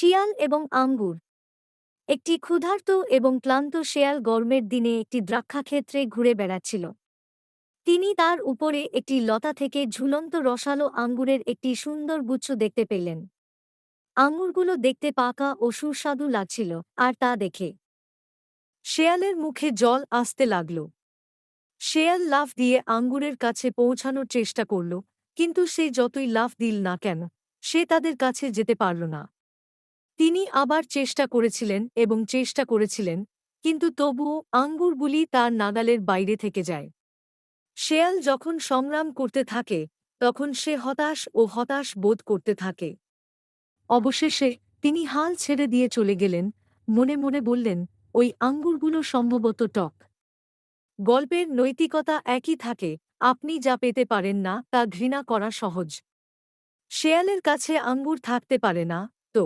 শিয়াল এবং আঙ্গুর। একটি ক্ষুধার্ত এবং ক্লান্ত শেয়াল গরমের দিনে একটি দ্রাক্ষাক্ষেত্রে ঘুরে বেড়াচ্ছিল। তিনি তার উপরে একটি লতা থেকে ঝুলন্ত রসালো আঙ্গুরের একটি সুন্দর গুচ্ছ দেখতে পেলেন। আঙ্গুরগুলো দেখতে পাকা ও সুস্বাদু লাগছিল, আর তা দেখে শেয়ালের মুখে জল আসতে লাগল। শেয়াল লাফ দিয়ে আঙ্গুরের কাছে পৌঁছানোর চেষ্টা করল, কিন্তু সে যতই লাফ দিল না কেন, সে তাদের কাছে যেতে পারল না। তিনি আবার চেষ্টা করেছিলেন এবং চেষ্টা করেছিলেন, কিন্তু তবুও আঙ্গুরগুলি তার নাগালের বাইরে থেকে যায়। শেয়াল যখন সংগ্রাম করতে থাকে, তখন সে হতাশ ও হতাশ বোধ করতে থাকে। অবশেষে তিনি হাল ছেড়ে দিয়ে চলে গেলেন, মনে মনে বললেন, ওই আঙ্গুরগুলো সম্ভবত টক। গল্পের নৈতিকতা একই থাকে, আপনি যা পেতে পারেন না তা ঘৃণা করা সহজ। শেয়ালের কাছে আঙ্গুর থাকতে পারে না, তো